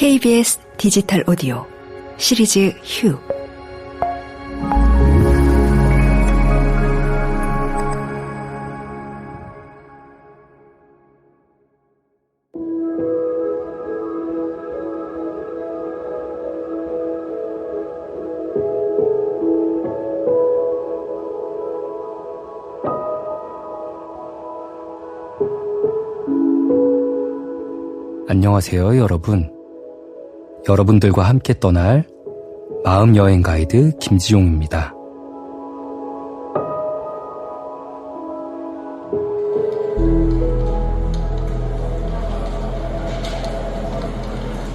KBS 디지털 오디오 시리즈 휴 안녕하세요, 여러분. 여러분들과 함께 떠날 마음 여행 가이드 김지용입니다.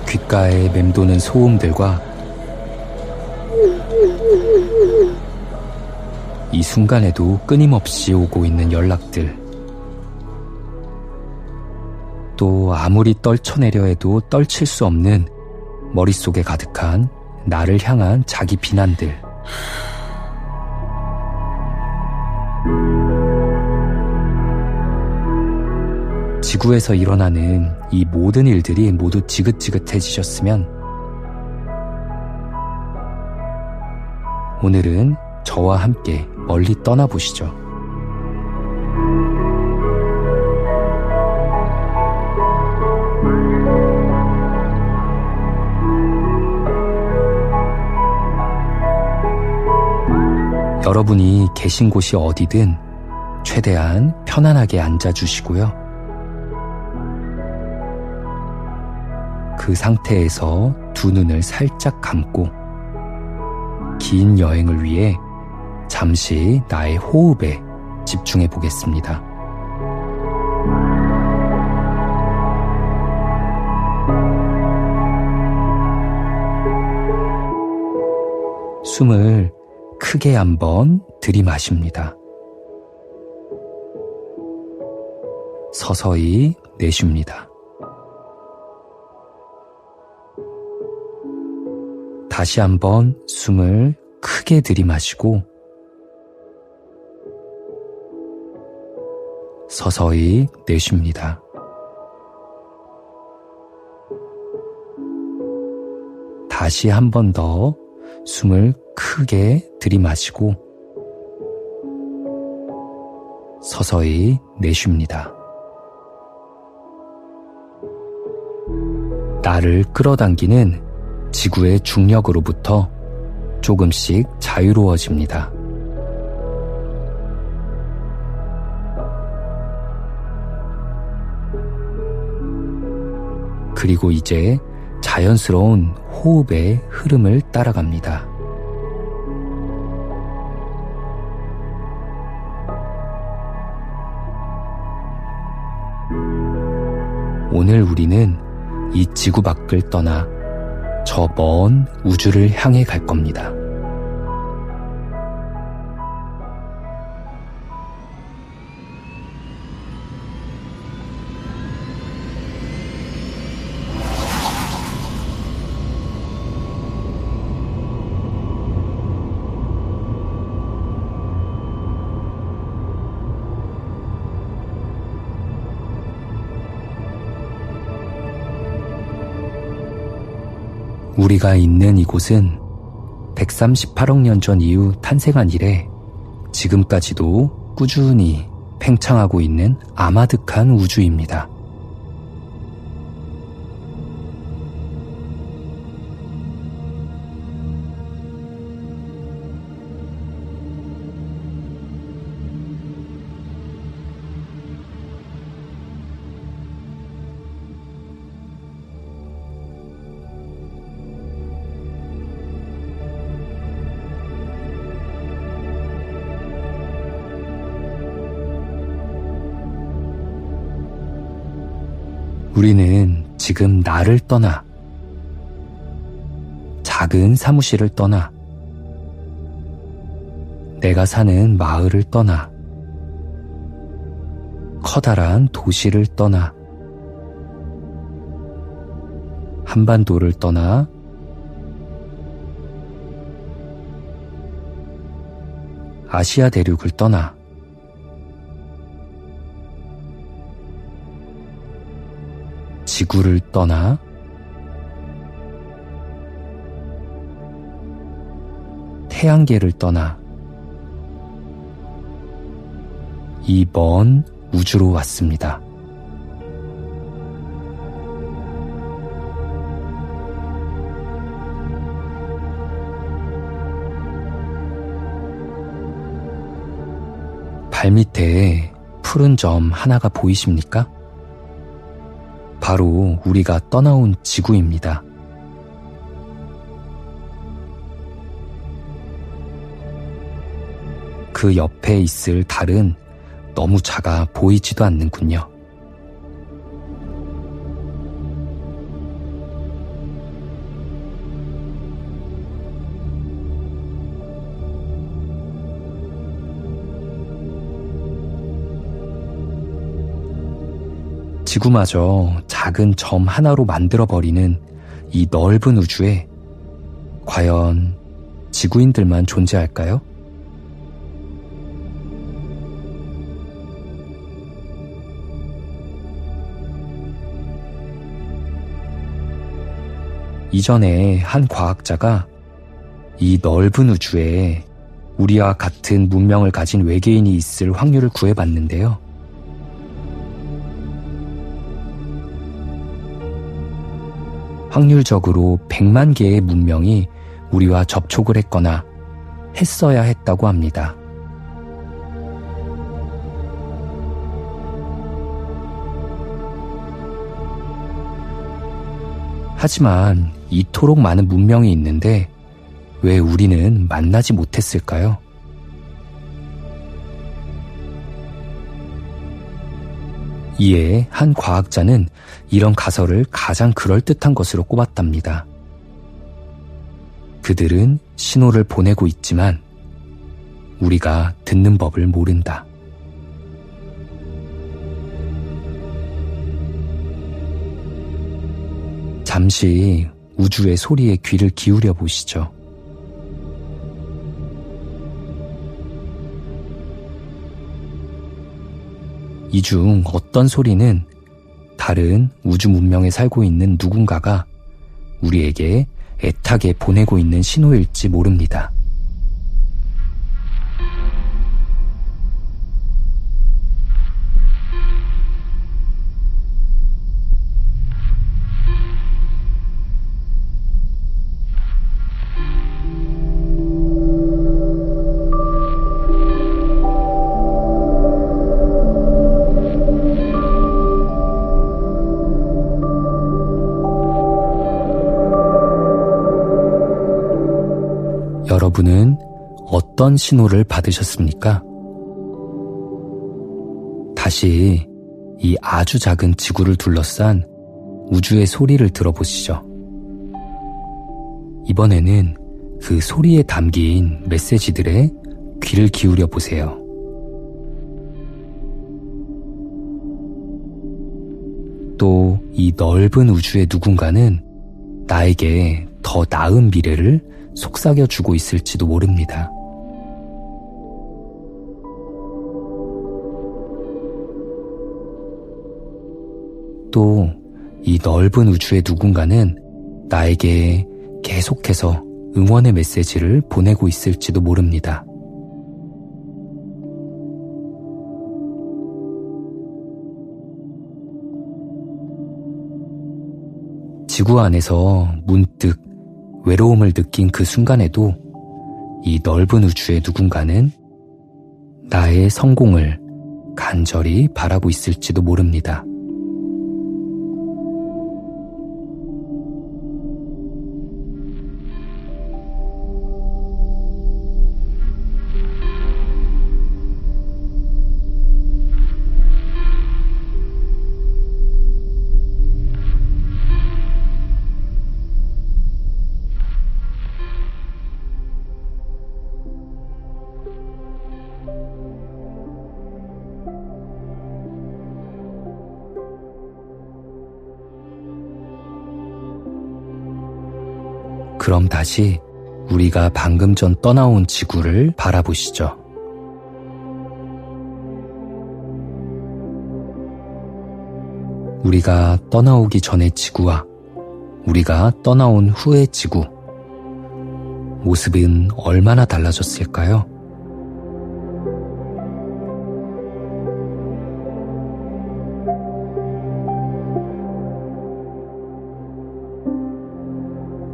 귓가에 맴도는 소음들과 이 순간에도 끊임없이 오고 있는 연락들. 또 아무리 떨쳐내려 해도 떨칠 수 없는 머릿속에 가득한 나를 향한 자기 비난들. 지구에서 일어나는 이 모든 일들이 모두 지긋지긋해지셨으면 오늘은 저와 함께 멀리 떠나보시죠. 여러분이 계신 곳이 어디든 최대한 편안하게 앉아주시고요. 그 상태에서 두 눈을 살짝 감고 긴 여행을 위해 잠시 나의 호흡에 집중해 보겠습니다. 숨을 크게 한번 들이마십니다. 서서히 내쉽니다. 다시 한번 숨을 크게 들이마시고 서서히 내쉽니다. 다시 한 번 더 숨을 크게 들이마시고 서서히 내쉽니다. 나를 끌어당기는 지구의 중력으로부터 조금씩 자유로워집니다. 그리고 이제 자연스러운 호흡의 흐름을 따라갑니다. 오늘 우리는 이 지구 밖을 떠나 저 먼 우주를 향해 갈 겁니다. 우리가 있는 이곳은 138억 년 전 이후 탄생한 이래 지금까지도 꾸준히 팽창하고 있는 아마득한 우주입니다. 우리는 지금 나를 떠나 작은 사무실을 떠나 내가 사는 마을을 떠나 커다란 도시를 떠나 한반도를 떠나 아시아 대륙을 떠나 지구를 떠나 태양계를 떠나 이 먼 우주로 왔습니다. 발밑에 푸른 점 하나가 보이십니까? 바로 우리가 떠나온 지구입니다. 그 옆에 있을 달은 너무 작아 보이지도 않는군요. 지구마저 작은 점 하나로 만들어버리는 이 넓은 우주에 과연 지구인들만 존재할까요? 이전에 한 과학자가 이 넓은 우주에 우리와 같은 문명을 가진 외계인이 있을 확률을 구해봤는데요. 확률적으로 100만 개의 문명이 우리와 접촉을 했거나 했어야 했다고 합니다. 하지만 이토록 많은 문명이 있는데 왜 우리는 만나지 못했을까요? 이에 한 과학자는 이런 가설을 가장 그럴듯한 것으로 꼽았답니다. 그들은 신호를 보내고 있지만 우리가 듣는 법을 모른다. 잠시 우주의 소리에 귀를 기울여 보시죠. 이 중 어떤 소리는 다른 우주 문명에 살고 있는 누군가가 우리에게 애타게 보내고 있는 신호일지 모릅니다. 여러분은 어떤 신호를 받으셨습니까? 다시 이 아주 작은 지구를 둘러싼 우주의 소리를 들어보시죠. 이번에는 그 소리에 담긴 메시지들에 귀를 기울여 보세요. 또 이 넓은 우주의 누군가는 나에게 더 나은 미래를 속삭여 주고 있을지도 모릅니다. 또 이 넓은 우주의 누군가는 나에게 계속해서 응원의 메시지를 보내고 있을지도 모릅니다. 지구 안에서 문득 외로움을 느낀 그 순간에도 이 넓은 우주의 누군가는 나의 성공을 간절히 바라고 있을지도 모릅니다. 그럼 다시 우리가 방금 전 떠나온 지구를 바라보시죠. 우리가 떠나오기 전의 지구와 우리가 떠나온 후의 지구. 모습은 얼마나 달라졌을까요?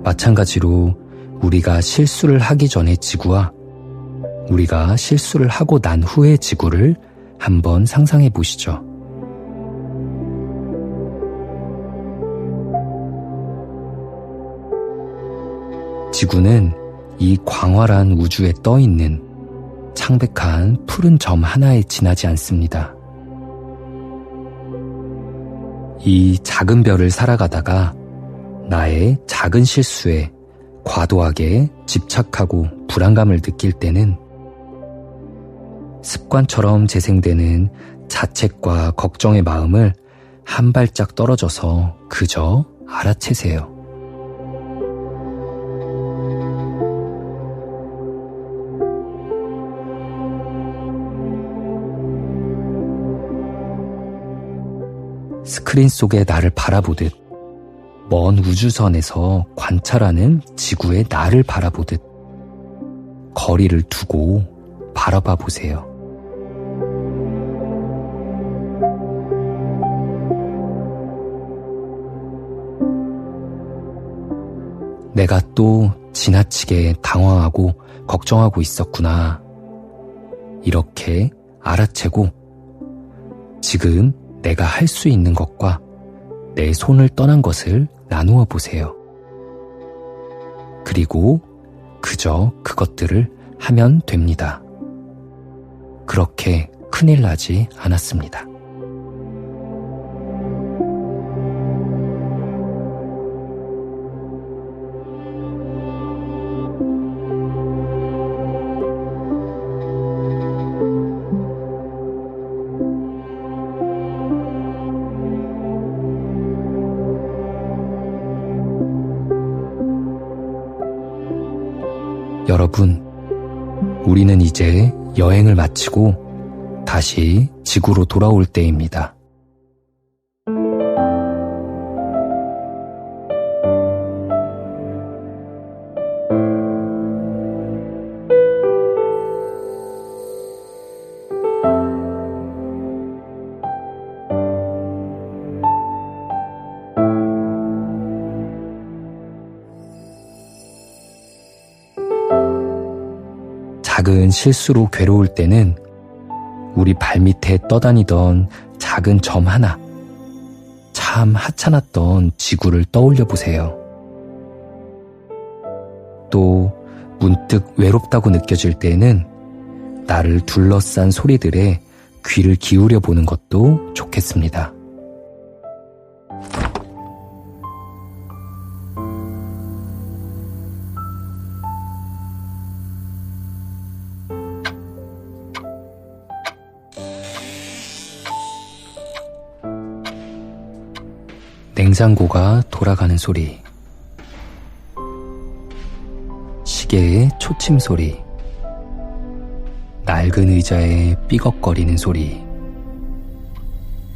마찬가지로 우리가 실수를 하기 전의 지구와 우리가 실수를 하고 난 후의 지구를 한번 상상해 보시죠. 지구는 이 광활한 우주에 떠 있는 창백한 푸른 점 하나에 지나지 않습니다. 이 작은 별을 살아가다가 나의 작은 실수에 과도하게 집착하고 불안감을 느낄 때는 습관처럼 재생되는 자책과 걱정의 마음을 한 발짝 떨어져서 그저 알아채세요. 스크린 속에 나를 바라보듯 먼 우주선에서 관찰하는 지구의 나를 바라보듯 거리를 두고 바라봐 보세요. 내가 또 지나치게 당황하고 걱정하고 있었구나. 이렇게 알아채고 지금 내가 할 수 있는 것과 내 손을 떠난 것을 나누어 보세요. 그리고 그저 그것들을 하면 됩니다. 그렇게 큰일 나지 않았습니다. 여러분, 우리는 이제 여행을 마치고 다시 지구로 돌아올 때입니다. 작은 실수로 괴로울 때는 우리 발밑에 떠다니던 작은 점 하나, 참 하찮았던 지구를 떠올려 보세요. 또 문득 외롭다고 느껴질 때는 나를 둘러싼 소리들에 귀를 기울여 보는 것도 좋겠습니다. 냉장고가 돌아가는 소리, 시계의 초침 소리, 낡은 의자의 삐걱거리는 소리,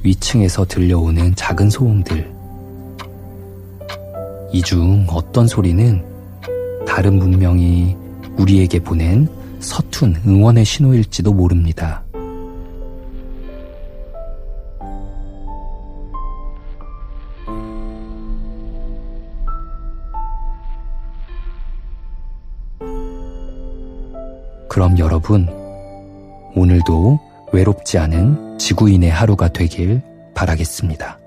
위층에서 들려오는 작은 소음들. 이 중 어떤 소리는 다른 문명이 우리에게 보낸 서툰 응원의 신호일지도 모릅니다. 그럼 여러분, 오늘도 외롭지 않은 지구인의 하루가 되길 바라겠습니다.